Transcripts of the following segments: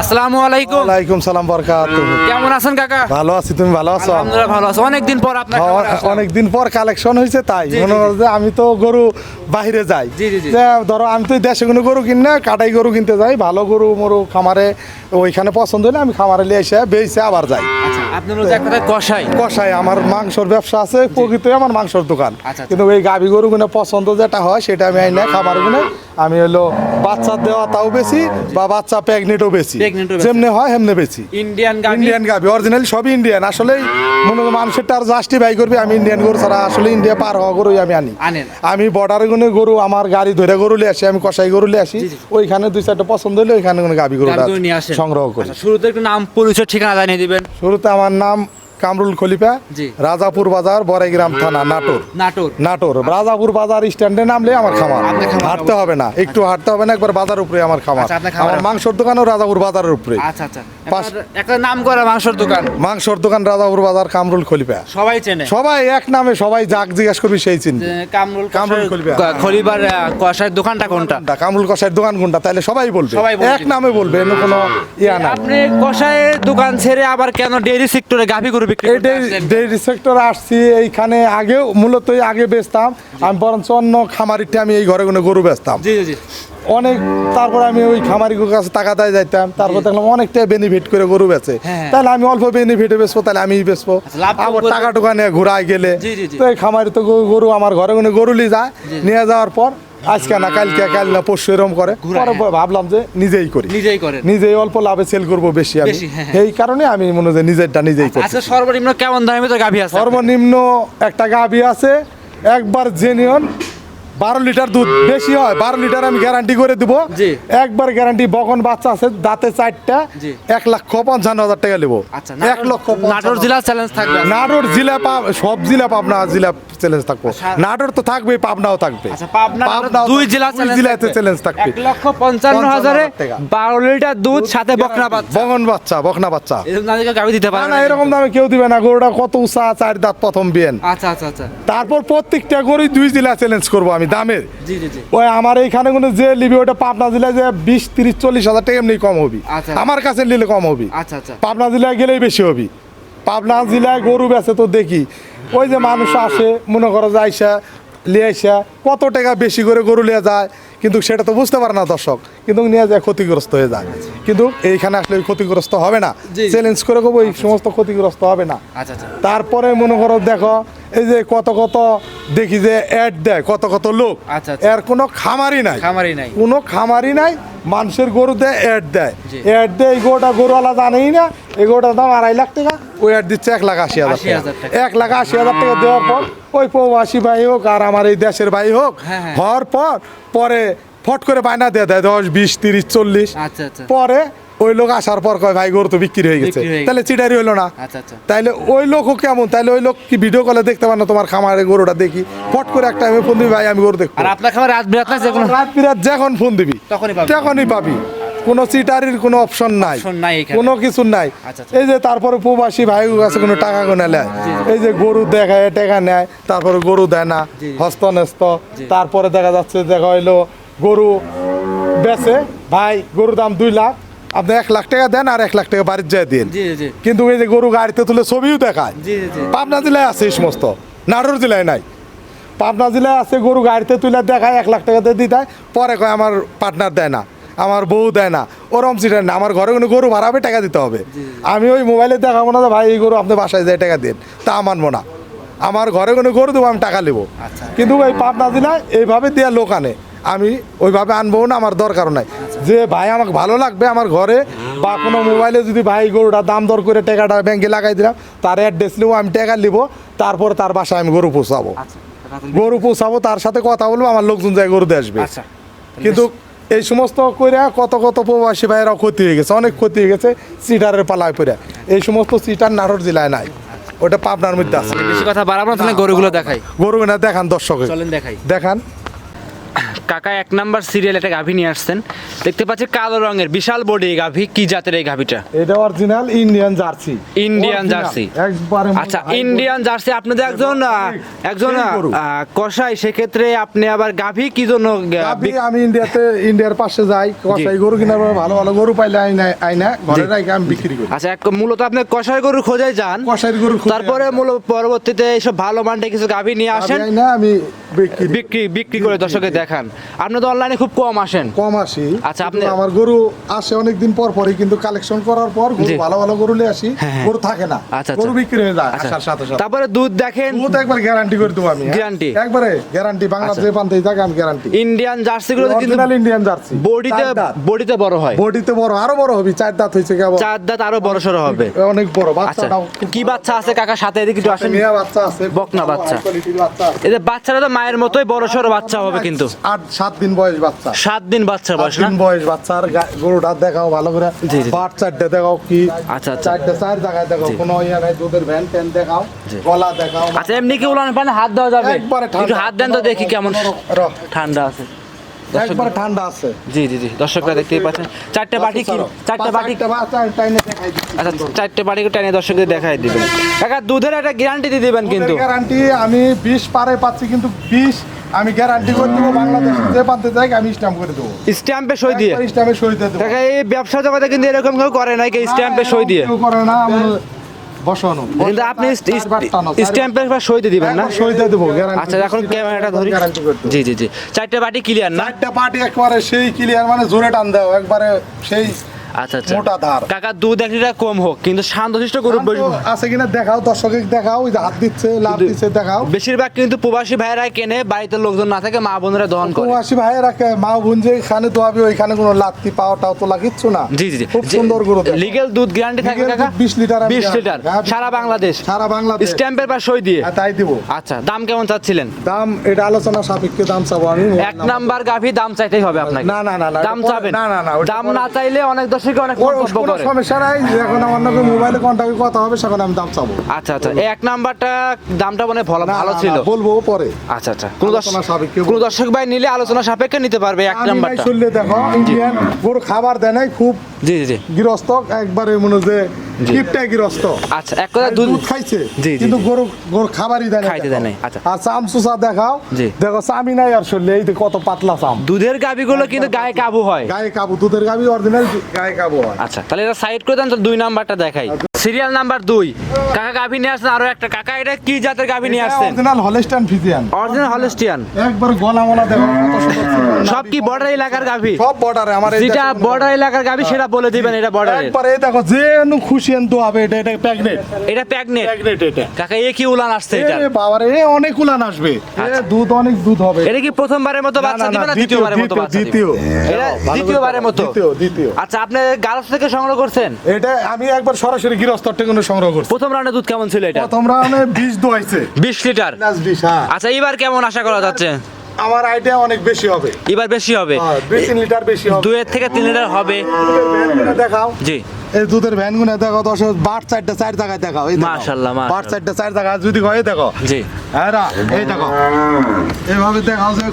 আসসালামু আলাইকুম। ওয়ালাইকুম সালাম বরকাত। কেমন আছেন কাকা? ভালো আছি তুমি ভালো আছো? আলহামদুলিল্লাহ ভালো আছি। অনেকদিন পর আপনার খামারে আসলাম। অনেকদিন পর কালেকশন হয়েছে তাই। মনে করো যে আমি তো গরু বাহিরে যাই। যে ধরো আমি তো দেশে কোনো গরু কিনে কাটাই গরু কিনতে যাই। ভালো গরু মরু খামারে ওইখানে পছন্দ হলে আমি খামারে নিয়ে এসে বেচে আবার যাই। আচ্ছা কষাই। কষাই আমার মাংসর ব্যবসা আছে প্রকৃতই আমার মাংসর দোকান। আচ্ছা, আচ্ছা। কিন্তু এই গাভি গরু গুলো পছন্দ যেটা হয় সেটা আমি আইনা খাবারগুলো আমি হলো বাচ্চা দেওয়া তাও বেশি বা বাচ্চা প্রেগনেন্টও বেশি। যেমনি হয় হেমনে বেছি ইন্ডিয়ান গাভি। ইন্ডিয়ান গাভি অরিজিনাল সবই ইন্ডিয়ান আসলে মনে মানুষের তার জাস্টি বাই করবে আমি ইন্ডিয়ান গরু ছাড়া আসলে ইন্ডিয়া পার হওয়া গরুই আমি আনি। আমি বর্ডারে গুনে গরু আমার গাড়ি ধরে গরু লিয়ে আসি আমি কষাই গরু লিয়ে আসি। ওইখানে দুই চারটা পছন্দ হলে ওইখানে কোনো গাভি গরু নিয়ে সংগ্রহ করি। আচ্ছা, শুরুতে একটু নাম পরিচয় ঠিকানা জানিয়ে দিবেন। শুরুতে আমার নাম কামরুল খলিফা রাজাপুর বাজার বরাইগ্রাম থানা নাটোর। নাটোর। নাটোর রাজাপুর বাজার স্ট্যান্ডে নামলে আমার খামার। হাঁটতে হবে না একটু হাঁটতে হবে না একবার বাজার উপরে আমার খামার। আচ্ছা, আমার। মাংসর দোকানও রাজাপুর বাজারের উপরে। আচ্ছা আচ্ছা। একটা নাম করা মাংসের দোকান। মাংসর দোকান রাজাপুর বাজার কামরুল খলিফা। সবাই চেনে। সবাই এক নামে সবাই যাক জিজ্ঞাসা করবি সেই চিনবি যে কামরুল কামরুল খলিফা। ক- খলিবার দোকানটা কোনটা? কামরুল দোকান কোনটা? তাহলে সবাই বলবে। এক নামে বলবে কোনো ইয়া না আপনি কষাইয়ের দোকান ছেড়ে আবার কেন ডেইরি সেক্টরে গাভি গরু বিক্রি এই করতে আসলেন? ডেইরি সেক্টরে আসছি এইখানে আগেও মূলত আগে বেচতাম। আমি বরঞ্চ অন্য আমি এই ঘরে কোনো গরু বেচতাম। জি জি জি। অনেক তারপর আমি ওই খামারি কাছে টাকা দেয় যাইতাম। তারপর দেখলাম অনেকটা বেনিফিট করে গরু বেচে। হ্যাঁ। তাহলে আমি অল্প বেনিফিটে বেচবো তাহলে আমি বেচবো। আচ্ছা, আবার টাকা টুকা নিয়ে ঘুরায় গেলে। তো এই খামারি তো গরু- গরু আমার ঘরে কোনো গরু নিয়ে যায় নিয়ে যাওয়ার পর আজকে না কালকে কাল না পরশু এরকম করে। ঘুরায়, ভাবলাম যে নিজেই করি। নিজেই করে নিজেই অল্প লাভে সেল করব বেশি আমি। হ্যাঁ, হ্যাঁ। এই কারণে আমি মনে হয় যে নিজেরটা নিজেই করি আচ্ছা সর্বনিম্ন কেমন দামে তো গাভি আছে? সর্বনিম্ন একটা গাভী আছে একবার জেনিয়ন বারো লিটার দুধ বেশি হয় বারো লিটার আমি গ্যারান্টি করে দিব। একবার গ্যারান্টি বকন বাচ্চা আছে দাঁতে চারটা এক লক্ষ পঞ্চান্ন হাজার টাকা নেব। আচ্ছা এক লক্ষ নাটোর জেলা চ্যালেঞ্জ থাকবে নাটোর জেলা সব জেলা পাবনা জেলা চ্যালেঞ্জ থাকব। নাটোর তো থাকবেই পাবনাও থাকবে। আচ্ছা পাবনা দুই জেলা জেলাতে চ্যালেঞ্জ থাকবে। এক লক্ষ পঞ্চান্ন হাজারে বারো লিটার দুধ সাথে বকনা বাচ্চা। বকন বাচ্চা বকনা বাচ্চা। এরকম দামে দিতে পারে না এরকম দামে কেউ দিবে না গরুটা কত উঁচা চার দাঁত প্রথম বিয়েন। আচ্ছা আচ্ছা আচ্ছা। তারপর প্রত্যেকটা গরুই দুই জেলা চ্যালেঞ্জ করব আমি। দামের? জি জি ওই আমার এইখানে কোনো যে লিবি ওটা পাবনা জেলায় যে বিশ তিরিশ চল্লিশ হাজার টাকা এমনি কম হবি। আচ্ছা। আমার কাছে নিলে কম হবি। আচ্ছা আচ্ছা। পাবনা জেলায় গেলেই বেশি হবি। পাবনা জেলায় গরু বেচে তো দেখি। ওই যে মানুষ আসে মনে করো যাইসা আইসা লিয়ে আসা কত টাকা বেশি করে গরু লিয়ে যায় কিন্তু সেটা তো বুঝতে পারে না দর্শক। কিন্তু নিয়ে যায় ক্ষতিগ্রস্ত হয়ে যায়। কিন্তু এইখানে আসলে ক্ষতিগ্রস্ত হবে না। চ্যালেঞ্জ করে গো এই সমস্ত ক্ষতিগ্রস্ত হবে না। আচ্ছা আচ্ছা। তারপরে মনে করো দেখো এই যে কত কত দেখি যে অ্যাড দেয় কত কত লোক। আচ্ছা। এর কোনো খামারই নাই। খামারই নাই। কোনো খামারই নাই। মানুষের গরু দেয় অ্যাড দেয়। অ্যাড দেয় এই গরুটা গরুওয়ালা জানেই না এই গরুটার দাম আড়াই লাখ টাকা ওই অ্যাড দিচ্ছে এক লাখ আশি হাজার টাকা। এক লাখ আশি হাজার টাকা দেওয়ার পর ওই প্রবাসী ভাই হোক আর আমার এই দেশের ভাই হোক হ্যাঁ, হ্যাঁ। হওয়ার পর পরে ফট করে বায়না দিয়ে দেয় দশ বিশ তিরিশ চল্লিশ আচ্ছা আচ্ছা পরে ওই লোক আসার পর কয় ভাই গরু তো বিক্রি হয়ে গেছে। তাহলে চিটারি হলো না। আচ্ছা আচ্ছা। তাইলে ওই লোকও কেমন? তাইলে ওই লোক কি ভিডিও কলে দেখতে পারে না তোমার খামারে গরুটা? দেখি। ফট করে একটা আমি ফোন দিবি ভাই আমি গরু দেখব। আর আপনার খাবার রাত বিরাত না যে কোনো রাত বিরাত যখন ফোন দিবি তখনই পাবি। কোনো চিটারির কোনো অপশন নাই। কোনো কিছু নাই। আচ্ছা। এই যে তারপরে প্রবাসী ভাই কাছে কোনো টাকা গোনা নেয়। এই যে গরু দেখায় টাকা নেয় তারপরে গরু দেয় না। হস্ত নেস্ত তারপরে দেখা যাচ্ছে দেখা হইল গরু বেচে ভাই গরুর দাম দুই লাখ আপনি এক লাখ টাকা দেন আর এক লাখ টাকা বাড়ির যায় দিন কিন্তু এই যে গরু গাড়িতে তুলে ছবিও দেখায়। পাবনা জেলায় আছে এই সমস্ত। নাটোর জেলায় নাই। পাবনা জেলায় আছে গরু গাড়িতে তুলে দেখায় এক লাখ টাকাতে দিতে হয়। পরে কয় আমার পার্টনার দেয় না আমার বউ দেয় না ওরম সিটার না আমার ঘরে কোনো গরু ভাড়াবে টাকা দিতে হবে। আমি ওই মোবাইলে দেখাবো না যে ভাই এই গরু আপনি বাসায় যায় টাকা দিন। তা মানবো না। আমার ঘরে কোনো গরু দেবো আমি টাকা নেব। আচ্ছা। কিন্তু ওই পাবনা জেলায় এইভাবে দেওয়া লোক আনে। আমি ওইভাবে আনব না আমার দরকার নাই। যে ভাই আমাকে ভালো লাগবে আমার ঘরে বা কোনো মোবাইলে যদি ভাই গরুটা দাম দর করে টাকাটা ব্যাংকে লাগাই দিলাম তার অ্যাড্রেস নেব আমি টাকা নিবো তারপর তার বাসায় আমি গরু পৌঁছাবো আচ্ছা গরু পৌঁছাবো তার সাথে কথা বলব আমার লোকজন যায় গরু আসবে। আচ্ছা কিন্তু এই সমস্ত করে কত কত প্রবাসী ভাইয়েরা ক্ষতি হয়ে গেছে অনেক ক্ষতি হয়ে গেছে সিটারের পালায় পড়ে। এই সমস্ত সিটার নাটোর জেলায় নাই ওটা পাবনার মধ্যে আছে। বেশি কথা বাড়াবো না গরুগুলো দেখাই। গরু না দেখান দর্শক চলেন দেখাই। দেখান। কাকা এক নাম্বার সিরিয়াল একটা গাভী নিয়ে আসছেন। দেখতে পাচ্ছি কালো রঙের বিশাল বডি এই গাভী কি জাতের এই গাভীটা? এটা original Indian Jersey Indian Jersey আচ্ছা ইন্ডিয়ান জার্সি আপনাদের একজন একজন সেই গরু। আহ, কষাই সেক্ষেত্রে আপনি আবার গাভী কি জন্য আমি ইন্ডিয়াতে ইন্ডিয়ার পাশে যাই কসাই গরু কিনা ভালো ভালো গরু পাইলে আইনা আইনা ঘরে রাখি আমি বিক্রি করি। আচ্ছা এক- মূলত আপনি কষাই গরু খোঁজে যান। কসাইয়ের গরু তারপরে মূল পরবর্তীতে এইসব ভালো মানটা কিছু গাভী নিয়ে আসেন। আইনা আমি বিক্রি বিক্রি বিক্রি করে দর্শকে দেখান। আপনি তো অনলাইনে খুব কম আসেন। কম আসি। আচ্ছা, আপনি- আমার গরু আসে অনেকদিন পর পরই কিন্তু কালেকশন করার পর গরু ভালো ভালো গরু নিয়ে আসি হ্যাঁ, হ্যাঁ। গরু থাকে না। আচ্ছা, গরু আচ্ছা। বিক্রি হয়ে যায় আচ্ছা। আসার সাথে সাথে। তারপরে দুধ দেখেন। দুধ একবার গ্যারান্টি করে দেবো আমি। Guarantee? একবারে গ্যারান্টি আচ্ছা। পান্তেই থাকে আমি গ্যারান্টি ইন্ডিয়ান জার্সি গুলো কিন্তু ইন্ডিয়ান জার্সি বডিতে বডিতে বড় হয়। বডিতে বড় আরও বড় হবে চার দাঁত হয়েছে কেবল চার দাঁত আরও বড় সড়ো হবে। অনেক বড় বাচ্চাটাও কি বাচ্চা আছে কাকা? সাথে এদিকে একটু আসেন। মেয়ে বাচ্চা আছে বকনা বাচ্চা। এদের বাচ্চারা তো মায়ের মতোই বড় সড়ো বাচ্চা হবে কিন্তু। আট সাত দিন বয়স বাচ্চা। সাত দিন বাচ্চা বয়স না? বয়স বাচ্চার গা- গরুটা দেখাও ভালো করে। চারটে দেখাও কি? আচ্ছা, আচ্ছা। চারটে চার জায়গায় দেখাও। কোনো ইয়ে নাই দুধের ভ্যান ট্যান দেখাও গলা দেখাও। আচ্ছা এমনি কি উলান পানে হাত দেওয়া যাবে? একবারে ঠান্ডা। হাত দেন তো দেখি কেমন ঠান্ডা আছে। একবারে ঠান্ডা আছে। জি জি জি। দর্শকরা দেখতেই পাচ্ছেন। চারটে বাটি কি চারটে বাটি বাচ্চা আচ্ছা চারটে দর্শকদের দেখাই দিবেন। কাকা দুধের একটা গ্যারান্টি দিয়ে দিবেন কিন্তু। গ্যারান্টি আমি বিশ পারে পাচ্ছি কিন্তু বিশ আমি গ্যারান্টি করে দেবো বাংলাদেশ যে পান্তে যাই আমি স্ট্যাম্প করে দেবো। স্ট্যাম্পে সই দিয়ে? স্ট্যাম্পে সই দিয়ে দেবো। এই ব্যবসা জগতে কিন্তু এরকম কেউ করে নাই স্ট্যাম্পে সই দিয়ে। কেউ করে না বসানো। কিন্তু আপনি চারবার স্ট্যাম্পে সই দিয়ে দিবেন না? সই দিয়ে দেবো আচ্ছা এখন ক্যামেরাটা ধরি। জি জি জি। চারটে বাটি ক্লিয়ার না? চারটা পার্টি একবারে সেই ক্লিয়ার মানে জোরে টান দাও একবারে সেই আচ্ছা আচ্ছা। মোটা ধার। কাকা দুধ এক লিটার কম হোক কিন্তু শান্তশিষ্ট গরু আছে কিনা দেখাও দর্শকে দেখাও ওই যে হাত দিচ্ছে লাভ দিচ্ছে দেখাও। বেশিরভাগ কিন্তু প্রবাসী ভাইরা কেনে বাড়িতে লোকজন না থাকে মা বোনেরা দহন করে। প্রবাসী ভাইয়েরা কে- মা বোন যে এখানে দোয়াবি ওইখানে কোনো লাত্তি পাওয়া টাও তোলা কিচ্ছু না। জি জি খুব সুন্দর গরু। লিগেল দুধ গ্যারান্টি Legal কাকা? 20 লিটার আমি 20 লিটার হ্যাঁ, সারা বাংলাদেশ। সারা বাংলাদেশ। স্ট্যাম্পের পর সই দিয়ে? হ্যাঁ, তাই দিব। আচ্ছা দাম কেমন চাচ্ছিলেন? দাম এটা আলোচনা সাপেক্ষে দাম চাবো আমি এক নাম্বার। গাভি দাম চাইতেই হবে আপনাকে। না, না, না, দাম চাবেন। না, না, না, দাম না চাইলে অনেক দর্শকে অনেক মন্তব্য করে। সমস্যা নাই এখন আমার নাকি মোবাইলে কন্টাক্ট কথা হবে সেখানে আমি দাম চাবো। আচ্ছা আচ্ছা। এক নাম্বারটা দামটা মানে ভালো ভালো ছিল। বলব পরে। আচ্ছা আচ্ছা। কোন দর্শক কোন দর্শক ভাই নিলে আলোচনা সাপেক্ষে নিতে পারবে এক নাম্বারটা। শুনলে দেখো ইন্ডিয়ান গরু খাবার দেয় নাই খুব জি জি জি। গৃহস্থ। একবারে মনে যে গৃহস্থ আচ্ছা এক কথা দুধ খাইছে? জি, কিন্তু জি। গরু গরু খাবারই দেয় খাইতে দেয় নাই, আচ্ছা। আর চাম সুসা দেখাও। জি। দেখো চামি নাই আর এই কত পাতলা চাম। দুধের কিন্তু গায়ে কাবু হয়। গায়ে কাবু দুধের গাবি অরিজিনাল গায়ে কাবু হয়। আচ্ছা তাহলে এটা সাইড করে দেন তো দুই নাম্বারটা দেখাই। সিরিয়াল নাম্বার দুই। কাকা গাভি নিয়ে আসছেন আরও একটা। কাকা এটা কি জাতের গাভি নিয়ে আসছেন? Original Holstein Friesian original Holstein একবার গলা মলা দেখো সব কি বর্ডার এলাকার গাভি? সব বর্ডারে আমার যেটা বর্ডার এলাকার গাভি সেটা বলে দিবেন এটা বর্ডারের একবার এই দেখো যে নু খুশি এন্তু হবে এটা এটা প্যাগনেট। এটা প্যাগনেট। প্যাগনেট এটা। কাকা এ কি উলান আসছে এটা এ বাবারে এ অনেক উলান আসবে। এ আচ্ছা। দুধ অনেক দুধ হবে। এটা কি প্রথমবারের মতো বাচ্চা না, দিবে না, দ্বিতীয়বারের মতো বাচ্চা দিবে? দ্বিতীয়। এটা দ্বিতীয়বারের মতো? দ্বিতীয় দ্বিতীয়। আচ্ছা আপনি গার্লস থেকে সংগ্রহ করছেন? এটা আমি একবার সরাসরি গৃহস্থর থেকে সংগ্রহ করছি। প্রথম রানে দুধ কেমন ছিল এটা? প্রথম রানে 20 দোয়াইছে। বিশ লিটার? প্লাস বিষ হ্যাঁ। আচ্ছা এবার কেমন আশা করা যাচ্ছে? আমার আইডিয়া অনেক বেশি হবে। এবার বেশি হবে? হ্যাঁ, দুই তিন লিটার বেশি হবে। এর থেকে তিন লিটার হবে। দেখাও। জি। এই দুধের ভ্যানগুলো দেখো দশ বাট চারটা চার জায়গায় দেখাও এই দেখো। মাশাআল্লাহ, মাশাআল্লাহ। বাট চারটা চার জায়গায় যদি হয় দেখো জি। হ্যাঁ এই দেখো এইভাবে দেখাও যে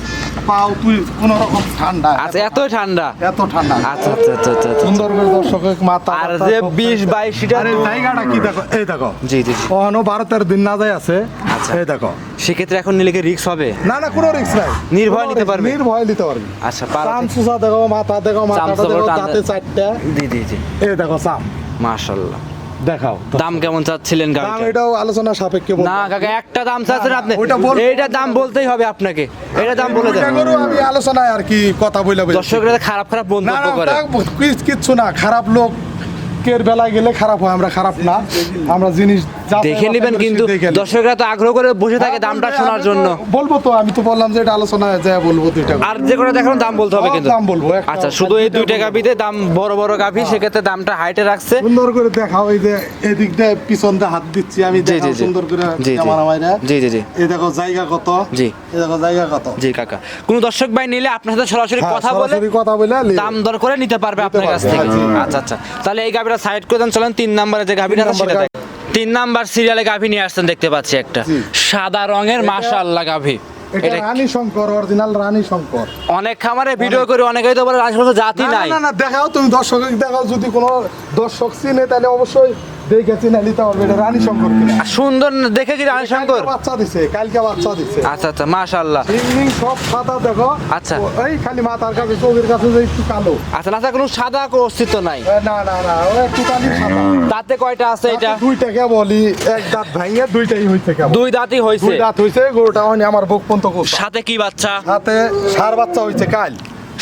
পাও তুই কোন রকম ঠান্ডা। আচ্ছা এতই ঠান্ডা? এত ঠান্ডা। আচ্ছা আচ্ছা আচ্ছা আচ্ছা আচ্ছা। সুন্দর করে দর্শকের মাথা আর যে সব বিশ বাইশ লিটার আরে জায়গাটা কি দেখো? এই দেখো জি জি ওখানে বারো দিন না যায় আছে। আচ্ছা। এই দেখো সেক্ষেত্রে এখন নিলে কি রিক্স হবে? না না কোনো রিস্ক নাই। নির্ভয় নিতে পারবে? নির্ভয় নিতে পারবি। আচ্ছা চাম সুসা দেখো মাথা দেখো চামচা দেখো দাঁতে। চারটা। জি জি জি। এই দেখো চাম। মাশাল্লাহ দেখাও। দাম কেমন চাচ্ছিলেন গাড়ি দাম এটাও আলোচনা সাপেক্ষে বলব। না কাকা একটা দাম চাচ্ছেন আপনি। বল- এইটা দাম বলতেই হবে আপনাকে। এটা দাম বলে দেন। আমি আলোচনায় আর কি কথা বলে বলছি। দর্শকরা খারাপ খারাপ না করে। তা কি- কিচ্ছু না খারাপ লোক কের বেলায় গেলে খারাপ হয় আমরা খারাপ না। আমরা জিনিস দেখে নেবেন কিন্তু দর্শকরা তো আগ্রহ করে বসে থাকে হ্যাঁ, দামটা শোনার জন্য। বলব তো আমি তো বললাম যে এটা আলোচনায় যা বলব দুইটা আর যে কোনো দেখানো দাম বলতে হবে কিন্তু। দাম বলব, আচ্ছা শুধু এই দুইটা গাভিতে দাম বড় বড় গাভি সেক্ষেত্রে দামটা হাইটে রাখছে। সুন্দর করে দেখাও এই যে এদিকটা পিছন দিয়ে হাত দিচ্ছি আমি দেখাও। সুন্দর করে। ক্যামেরা মাইরা। জি জি জি। এই দেখো জায়গা কত? জি। এই দেখো জায়গা কত? জি কাকা। কোন দর্শক ভাই নিলে আপনার সাথে সরাসরি হ্যাঁ, কথা বলে সরাসরি কথা বলে দাম দর করে নিতে পারবে আপনার কাছ থেকে। হ্যাঁ, আচ্ছা আচ্ছা। তাহলে এই গাভিটা সাইড করে দেন চলেন তিন নাম্বারে যে গাভিটা সেটা দেখ- তিন নাম্বার সিরিয়ালে গাভি নিয়ে আসছেন দেখতে পাচ্ছি একটা। সাদা রঙের মাশাআল্লাহ গাভি। এটা এটা রানী শঙ্কর অরিজিনাল রানী শঙ্কর। অনেক খামারে ভিডিও করে অনেকেই তো বলে রানী শঙ্কর জাতি নাই। না না দেখাও তুমি দর্শক দেখাও যদি কোনো দর্শক চিনে তাহলে অবশ্যই দেখে চিনে নিতে হবে এটা রানী শঙ্কর কিনা। সুন্দর দেখে কি রানী শঙ্কর? বাচ্চা দিছে কালকে বাচ্চা দিছে। আচ্ছা আচ্ছা মাশাআল্লাহ। সিং সব সাদা দেখো। আচ্ছা। এই খালি মাথার কাছে চোখের কাছে যে একটু কালো। আচ্ছা না কোনো সাদা কোনো অস্তিত্ব নাই। না না না ও একটু কালি সাদা। দাঁতে কয়টা আছে এটা? দুইটাকে বলি? এক দাঁত ভাঙে দুইটাই হইছে কেমন দুই দাঁতই হয়েছে দুই দাঁত হইছে গরুটা হয়নি আমার বুক পন্ত সাথে কি বাচ্চা? হাতে সার বাচ্চা হইছে কাল।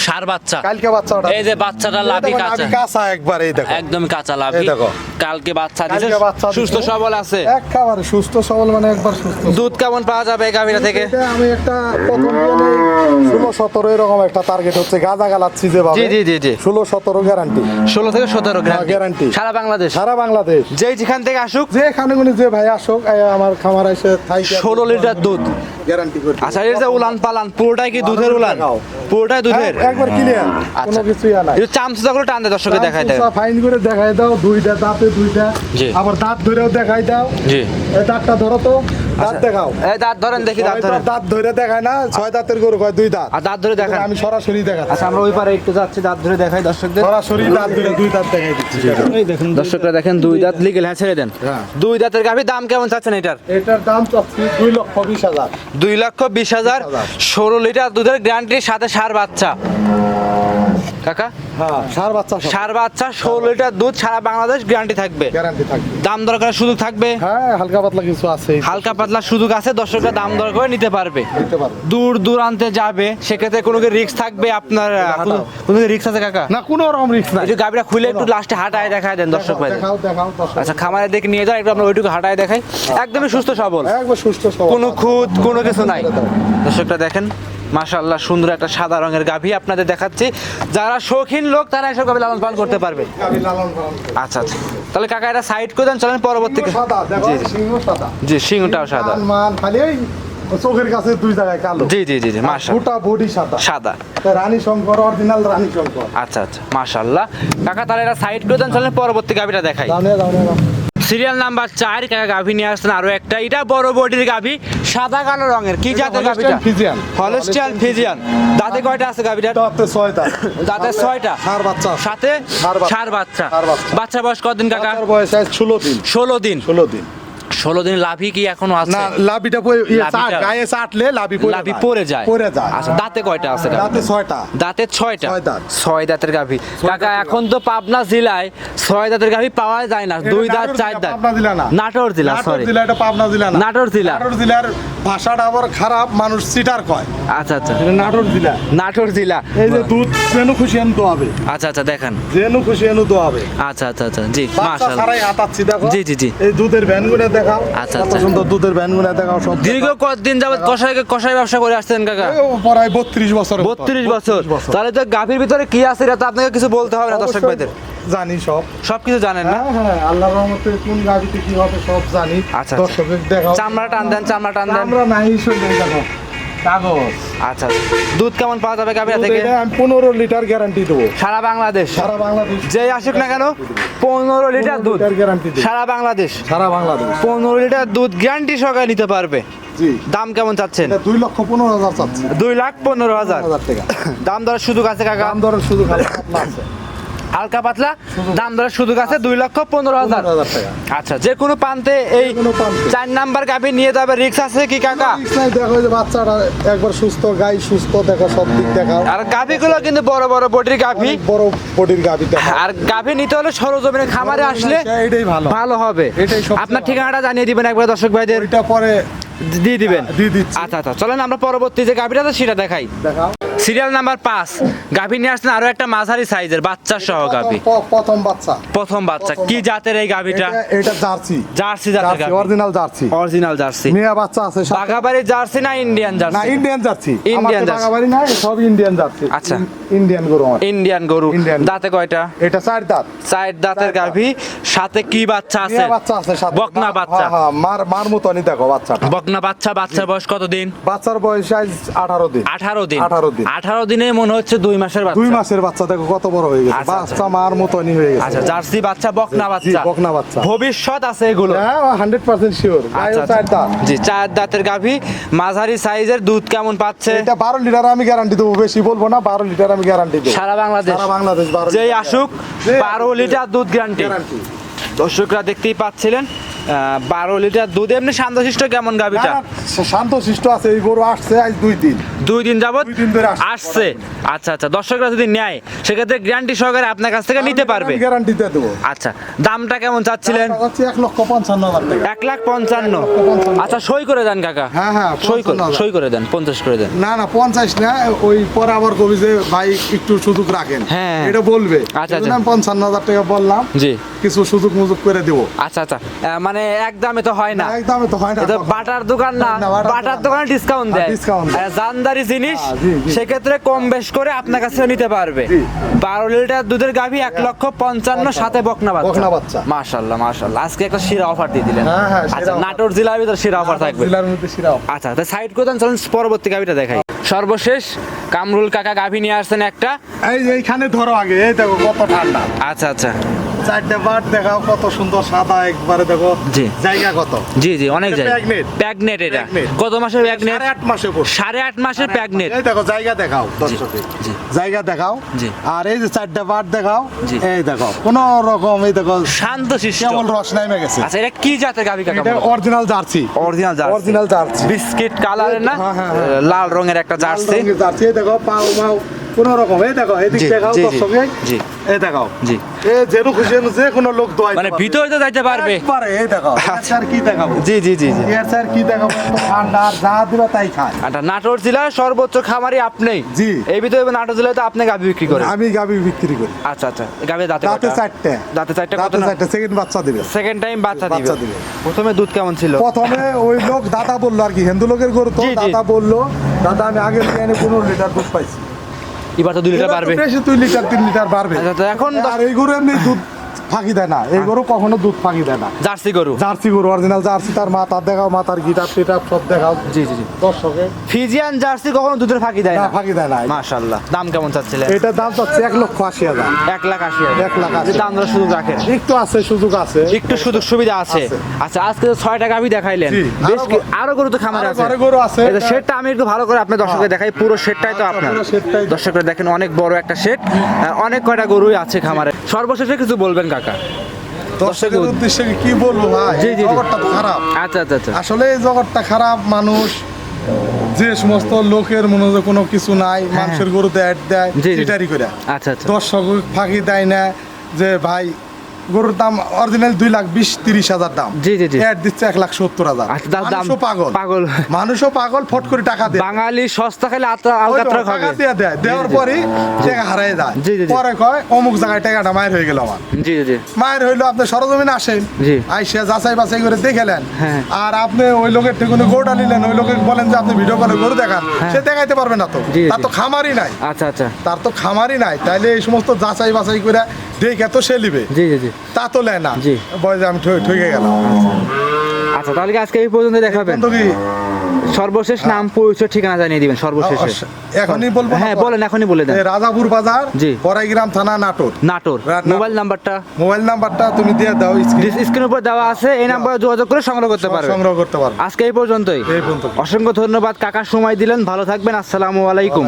সার বাচ্চা। কালকে বাচ্চাটা এই যে বাচ্চাটা লাভি কাঁচা। কাঁচা একবার এই দেখো। একদম কাঁচা লাভি দেখো। কালকে বাচ্চা দিছে সুস্থ সবল আছে? একেবারে সুস্থ সবল মানে একবার সুস্থ। দুধ কেমন পাওয়া যাবে গাভীরা থেকে? আমি একটা প্রথম ষোলো সতেরো এরকম একটা টার্গেট হচ্ছে গাঁজা গালাচ্ছি যেভাবে। জি জি জি জি। ষোলো সতেরো গ্যারান্টি ষোলো থেকে সতেরো হ্যাঁ, সারা বাংলাদেশ। সারা বাংলাদেশ। যেই যেখান থেকে আসুক। যেখানে কোনো যে ভাই আসুক আমার খামার এসে থাই ষোলো লিটার দুধ। গ্যারান্টি করে আচ্ছা এর যে উলান পালান পুরোটাই কি দুধের উলান। পুরোটাই দুধের? এক- একবার ক্লিয়ার আচ্ছা। কোনো কিছু নাই একটু চামচা টান দর্শকে দেখাই দেয় ফাইন করে দেখাই দাও দুইটা দাঁতে দুইটা। আবার দাঁত ধরেও দেখাই দাও। জি। দাঁতটা ধরো তো। দাঁত দেখাও। এই দাঁত ধরেন দেখি দাঁত ধরেন। দাঁত- ধরে দেখায় না ছয় দাঁতের গরু কয়? দুই দাঁত। আর দাঁত ধরে দেখান। আমি সরাসরি দেখাচ্ছি। আচ্ছা আমরা ওই পারে একটু যাচ্ছি দাঁত ধরে দেখাই দর্শকদের। সরাসরি দাঁত ধরে দুই দাঁত দেখাই দিচ্ছি। এই দেখুন দর্শকরা দেখেন দুই দাঁত লিগেল হ্যাঁ ছেড়ে দেন। হ্যাঁ। দুই দাঁতের গাভি দাম কেমন চাচ্ছেন এটার? এটার দাম চাচ্ছি দুই লক্ষ বিশ হাজার। দুই লক্ষ বিশ হাজার। হাজার। ষোলো লিটার দুধের গ্যারান্টির সাথে সার বাচ্চা। কাকা? হ্যাঁ সার বাচ্চা সার বাচ্চা ষোলো লিটার দুধ সারা বাংলাদেশ গ্যারান্টি থাকবে। গ্যারান্টি থাকবে। দাম দর করার সুযোগ থাকবে? হ্যাঁ হালকা পাতলা কিছু আছে। হালকা পাতলা সুযোগ আছে দর্শকরা দাম দর করে নিতে পারবে। দূর দূরান্তে যাবে সেক্ষেত্রে কোনো রিস্ক থাকবে আপনার কোনো রিস্ক আছে কাকা? না কোনো রকম রিস্ক নাই। গাবিটা খুলে একটু লাস্টে হাঁটায় দেখায় দেন দর্শক ভাই আচ্ছা খামারে দেখে নিয়ে যান একটু আমরা ওইটুকু হাঁটায় দেখাই। একদমই সুস্থ সবল। একবার সুস্থ সবল। কোনো খুঁত কোনো কিছু নাই। দর্শকরা দেখেন। মাশাআল্লাহ সুন্দর একটা সাদা রঙের গাভী আপনাদের দেখাচ্ছি। যারা শৌখিন লোক তারা এসব গাভী লালন পালন করতে পারবে। আচ্ছা আচ্ছা। তাহলে কাকা এটা সাইড করে দেন চলেন পরবর্তী সাদা জি সিংটাও সাদা। কান খালি এই চোখের কাছে দুই জায়গায় কালো। জি জি জি গোটা বডি সাদা। সাদা। রানী শঙ্কর অরিজিনাল রানী শঙ্কর। আচ্ছা আচ্ছা মাশাআল্লাহ। কাকা তাহলে এটা সাইড করে দেন চলেন পরবর্তী গাভীটা দেখাই। সিরিয়াল নাম্বার চার কাকা গাভী নিয়ে আসছেন আরও একটা। এটা বড় বডির গাভী। সাদা কালো রঙের। কি জাতের গাভীটা? Friesian Friesian। ফিজিয়ান দাঁতে কয়টা আছে গাভীটা দাঁতে ছয়টা। দাঁতে ছয়টা? সার বাচ্চা। সাথে সার বাচ্চা। বাচ্চা। বয়স কতদিন কাকা? বয়স আজ ষোলো দিন। ষোলো দিন। ষোলো দিন। ষোলো দিন লাভি কি এখনও আছে? না লাভিটা ইয়ে গায়ে চাটলে লাভি লাভি। পড়ে যায়? পড়ে যায়। আচ্ছা দাঁতে কয়টা আছে দাঁতে ছয়টা। দাঁতে ছয়টা? ছয় দাঁতের গাভি। কাকা এখন তো পাবনা জেলায় ছয় দাঁতের গাভি পাওয়া যায় না। দুই দাঁত চার দাঁত। নাটোর জেলা সরি জেলা এটা পাবনা জেলা না। নাটোর জেলা। নাটোর জেলার ভাষাটা আবার খারাপ মানুষ সিটার কয়। আচ্ছা আচ্ছা। নাটোর জেলা। নাটোর জেলা। এই যে দুধ যেন খুশি এনু তো হবে আচ্ছা আচ্ছা দেখেন। যেন খুশি এনু তো হবে আচ্ছা আচ্ছা আচ্ছা জি মাশাআল্লাহ। ছাড়াই হাতাচ্ছি দেখো। জি, জি, জি। এই দুধের ভ্যানগুলো দেখাও। আচ্ছা, আচ্ছা। সুন্দর দুধের ভ্যানগুলো দেখাও সব দীর্ঘ কতদিন যাবত কষাই কষাই ব্যবসা করে আসছেন কাকা? পড়ায় বত্রিশ বছর। বত্রিশ বছর। তাহলে তো গাভীর ভিতরে কি আছে এটা তো আপনাকে কিছু বলতে হবে না দর্শক ভাইদের। জানি সব। সবকিছু জানেন না? হ্যাঁ হ্যাঁ আল্লাহর রহমতে কোন গাড়িতে কি হবে সব জানি। আচ্ছা, দর্শকের দেখাও। চামড়া টান দেন চামড়া টান দেন। আমরা নাই শুনে দেখো। কাগজ। আচ্ছা আচ্ছা। দুধ কেমন পাওয়া যাবে দুধ থেকে? আমি পনেরো লিটার গ্যারান্টি দেবো। সারা বাংলাদেশ? সারা বাংলাদেশ। যে আসুক না কেন পনেরো লিটার দুধ। গ্যারান্টি সারা বাংলাদেশ। সারা বাংলাদেশ। পনেরো লিটার দুধ গ্যারান্টি সহকারে নিতে পারবে। দাম কেমন চাচ্ছেন? দুই লক্ষ পনেরো হাজার চাচ্ছি। দুই লাখ পনেরো হাজার। টাকা। দাম দরের সুযোগ আছে কাকা? দাম দরের শুধু আছে। হালকা পাতলা দাম দরের শুধু আছে দুই লক্ষ পনেরো হাজার। আচ্ছা যে কোনো প্রান্তে এই। চার নাম্বার গাভী নিয়ে যাবে রিক্স আছে কি কাকা? দেখো যে বাচ্চাটা একবার সুস্থ গাই সুস্থ দেখো সব দিক দেখাও। আর গাভীগুলো কিন্তু বড় বড় বডির গাভী। বড় বডির গাভি আর গাভী নিতে হলে সরজমিনে খামারে আসলে এটাই ভালো। ভালো হবে। এটাই আপনার ঠিকানাটা জানিয়ে দিবেন একবার দর্শক ভাইদের। ওইটা পরে দিয়ে দিবেন। আচ্ছা আচ্ছা চলেন আমরা পরবর্তী যে গাভীটা আছে সেটা দেখাই। দেখাও। সিরিয়াল নাম্বার পাঁচ। গাভী নিয়ে আসছেন আরও একটা মাঝারি সাইজের বাচ্চা সহ গাভী। প্রথম বাচ্চা। প্রথম বাচ্চা। কি জাতের এই গাভীটা? এটা- জার্সি। জার্সি জাতের অরিজিনাল জার্সি। Original Jersey. মেয়ে বাচ্চা আছে সাথে। বাঘাবাড়ি জার্সি না ইন্ডিয়ান জার্সি? না Indian Jersey. Indian Jersey. Bagabari না সব ইন্ডিয়ান জার্সি। আচ্ছা। ইন্ডিয়ান গরু ইন্ডিয়ান গরু। দাঁতে কয়টা? এটা চার দাঁত। চার দাঁতের গাভী। সাথে কি বাচ্চা আছে? বাচ্চা আছে সাথে। বকনা বাচ্চা। হ্যাঁ, হ্যাঁ, মার মার মতনই দেখো বাচ্চাটা। বকনা বাচ্চা বাচ্চার বয়স কত দিন বাচ্চার বয়স আজ আঠারো দিন। আঠারো দিন। 18 দিন। আঠারো দিনে মনে হচ্ছে দুই মাসের বাচ্চা। দুই মাসের বাচ্চা দেখো কত বড় হয়ে গেছে। আচ্ছা, বাচ্চা মার মতনই হয়ে গেছে। আচ্ছা জার্সি বাচ্চা বকনা বাচ্চা। বকনা বাচ্চা। ভবিষ্যৎ আছে এগুলো? হ্যাঁ হান্ড্রেড পার্সেন্ট শিওর আচ্ছা, আচ্ছা। জি চার দাঁতের গাভী। মাঝারি সাইজের দুধ কেমন পাচ্ছে? এটা বারো লিটার আমি গ্যারান্টি দেবো বেশি বলব না বারো লিটার আমি গ্যারান্টি দেবো। সারা বাংলাদেশ। সারা বাংলাদেশ যেই আসুক যে বারো আসুক, লিটার দুধ গ্যারান্টি গ্যারান্টি দর্শকরা দেখতেই পাচ্ছিলেন বারো লিটার দুধ এমনি শান্তশিষ্ট কেমন গাভীটা? শান্ত শিষ্ট আছে এই গরু আসছে আজ দুই দিন। দুই দিন যাবত আসছে। আচ্ছা আচ্ছা দর্শকরা যদি নেয় সেক্ষেত্রে গ্যারান্টি সহকারে আপনার কাছ থেকে নিতে পারবে? গ্যারান্টি দিয়ে দেবো। আচ্ছা দামটা কেমন চাচ্ছিলেন? এক লক্ষ পঞ্চান্ন এক লাখ পঞ্চান্ন। আচ্ছা সই করে দেন কাকা। হ্যাঁ, হ্যাঁ, সই করে সই করে দেন পঞ্চাশ করে দেন। না না পঞ্চাশ না ওই পরে আবার কবি যে ভাই একটু সুযোগ রাখেন। হ্যাঁ। এটা বলবে। আচ্ছা, আচ্ছা। পঞ্চান্ন হাজার টাকা বললাম। জি। কিছু সুযোগ মুযোগ করে দেবো। আচ্ছা আচ্ছা। আহ, মানে এক দামে তো হয় না। একদমই তো হয় না। এটা বাটার দোকান না বাটার দোকান। ডিসকাউন্ট দেয়। হ্যাঁ, দেয়। আর জানদারি জিনিস হ্যাঁ। সেক্ষেত্রে কম বেশ করে আপনার কাছে নিতে পারবে। বারো লিটার দুধের গাভী এক লক্ষ পঞ্চান্ন সাথে বকনা বাচ্চা। বকনা বাচ্চা। মাশাল্লাহ মাশাল্লাহ। আজকে একটা শিরা অফার দিয়ে দিলেন। হ্যাঁ, হ্যাঁ, আচ্ছা নাটোর জেলার ভিতর শিরা অফার থাকবে। জেলার মধ্যে সিরাও আচ্ছা তো সাইড করে চলুন পরবর্তী গাভীটা দেখাই। সর্বশেষ কামরুল কাকা গাভী নিয়ে আসছেন একটা। এই এইখানে ধরো আগে এই দেখো কত ঠান্ডা। আচ্ছা আচ্ছা। চারটে দেখাও কত সুন্দর সাদা একবারে দেখো। জি। জায়গা কত? জি জি অনেক এটা প্যাগনেট। প্যাগনেট এটা। প্যাগনেট। কত মাসের প্যাগনেট? সাড়ে আট মাসে সাড়ে আট মাসের প্যাগনেট। এই দেখো জায়গা দেখাও দর্শকে জায়গা দেখাও। আর এই যে চারটে দেখাও এই দেখো কোন রকম এই দেখো শান্ত কেবল রস নামে গেছে। আচ্ছা এটা কি জাতের গাভী কাকা এটা original Jersey. Original Jersey. Original Jersey. Biscuit কালারের না? হ্যাঁ, হ্যাঁ, হ্যাঁ। লাল রঙের একটা জার্সি। দেখো পাও মাও কোন রকম। এই দেখো এদিক দেখাও জি, জি, দর্শকে জি। এই দেখাও। জি। এ যেন খুশি যে কোনো লোক দোয়াই মানে ভিতরে তো যাইতে পারবে। একবারে এই দেখো স্যার কি দেখাবো? জি জি জি জি। এর স্যার কি দেখাবো? ঠান্ডা যা দিবা তাই খায়। নাটোর সর্বোচ্চ খামারি আপনি? জি। এই ভিতরে নাটোর জেলায় তো আপনি গাভী বিক্রি করেন? আমি গাবি বিক্রি করি। আচ্ছা আচ্ছা গাভী দাঁতে দাঁতে? চারটে। দাঁতে চারটে কত চারটে সেকেন্ড বাচ্চা দিবে। সেকেন্ড টাইম বাচ্চা বাচ্চা দিবে। প্রথমে দুধ কেমন ছিল? প্রথমে ওই লোক দাদা বলল আর কি হিন্দু লোকের গরু তো। দাদা বলল দাদা আমি আগে পনেরো লিটার দুধ পাইছি। এবার তো দুই লিটার বাড়বে। দুই লিটার তিন লিটার বাড়বে। আচ্ছা, এখন আর এই গরু এমনি দুধ ফাঁকি দেয় না। এই গরু কখনো দুধ ফাঁকি দেয় না। জার্সি গরু। জার্সি গরু অরিজিনাল জার্সি তার মাথার দেখাও মাথার গিটার টিটার সব দেখাও। জি জি জি। দর্শকে। ফিজিয়ান জার্সি কখনো দুধের ফাঁকি দেয় না ফাঁকি দেয় না। মাশাআল্লাহ। দাম কেমন চাচ্ছিলেন? এটার দাম চাচ্ছে এক লক্ষ আশি হাজার। এক লাখ আশি হাজার। এক লাখ আশি। দাম সুযোগ রাখেন। একটু আছে সুযোগ আছে। একটু সুযোগ সুবিধা আছে। আচ্ছা আজকে তো ছয় টাকা গাভি দেখাইলেন। বেশ আরও গরু তো খামারে আরও আছে। ঘরে গরু আছে। এই যে শেডটা আমি একটু ভালো করে আপনার দর্শকদের দেখাই। পুরো শেডটাই তো আচ্ছা, আপনার। দর্শকরা দেখেন অনেক বড় একটা শেড। অনেক কয়টা গরুই আছে খামারে। সর্বশেষে কিছু বলবেন কাকা। দর্শকের উদ্দেশ্যে কি বলব ভাই? জি, জি। জগৎটা তো খারাপ। আচ্ছা আচ্ছা আচ্ছা। আসলে এই জগৎটা খারাপ মানুষ। যে সমস্ত লোকের মনে হয় কোনো কিছু নাই মানুষের গরুতে অ্যাড দেয় হ্যাঁ। চিটারি করে আচ্ছা আচ্ছা। দর্শক ফাঁকি দেয় না যে ভাই গরুর দাম অরিজিনাল দুই লাখ বিশ তিরিশ হাজার দাম। জি, জি, জি। অ্যাড দিচ্ছে এক লাখ সত্তর হাজার। আচ্ছা, মানুষও পাগল। পাগল। মানুষও পাগল ফট করে টাকা দেয়। বাঙালি সস্তা খেলে আলকাতরা খাবে টাকা দিয়ে দেয়। দেওয়ার পরই টাকা যায়। জি, জি। পরে কয় অমুক জায়গায় টাকাটা মায়ের হয়ে গেল আমার। জি জি মায়ের হইল আপনি সরজমিন আসেন। জি। আইসা যাচাই বাছাই করে দেখেলেন হ্যাঁ। আর আপনি ওই লোকের থেকে গরুটা নিলেন ওই লোকে বলেন যে আপনি ভিডিও কলে গরু দেখান। সে দেখাইতে পারবে না তো। হ্যাঁ। তার তো খামারই নাই। আচ্ছা আচ্ছা। তার তো খামারই নাই। তাইলে এই সমস্ত যাচাই বাছাই করে দেখে তো সে লিবে জি জি জি। তা তো নেয় না। জি। যে আমি ঠকে গেলাম। আচ্ছা তাহলে আজকে এই পর্যন্ত দেখাবেন? সর্বশেষ নাম পরিচয় ঠিকানা জানিয়ে দিবেন সর্বশেষে। এখনই বলব হ্যাঁ বলেন এখনই বলে দেন। রাজাপুর বাজার জি। বড়াইগ্রাম থানা নাটোর। নাটোর। মোবাইল নাম্বারটা? মোবাইল নাম্বারটা তুমি দিয়ে দাও স্ক্রিন স্ক্রিনের উপর দেওয়া আছে এই নাম্বারে যোগাযোগ করে সংগ্রহ করতে পারবে। সংগ্রহ করতে পারবে। আজকে এই পর্যন্তই। এই পর্যন্ত অসংখ্য ধন্যবাদ কাকার সময় দিলেন ভালো থাকবেন আসসালামু আলাইকুম।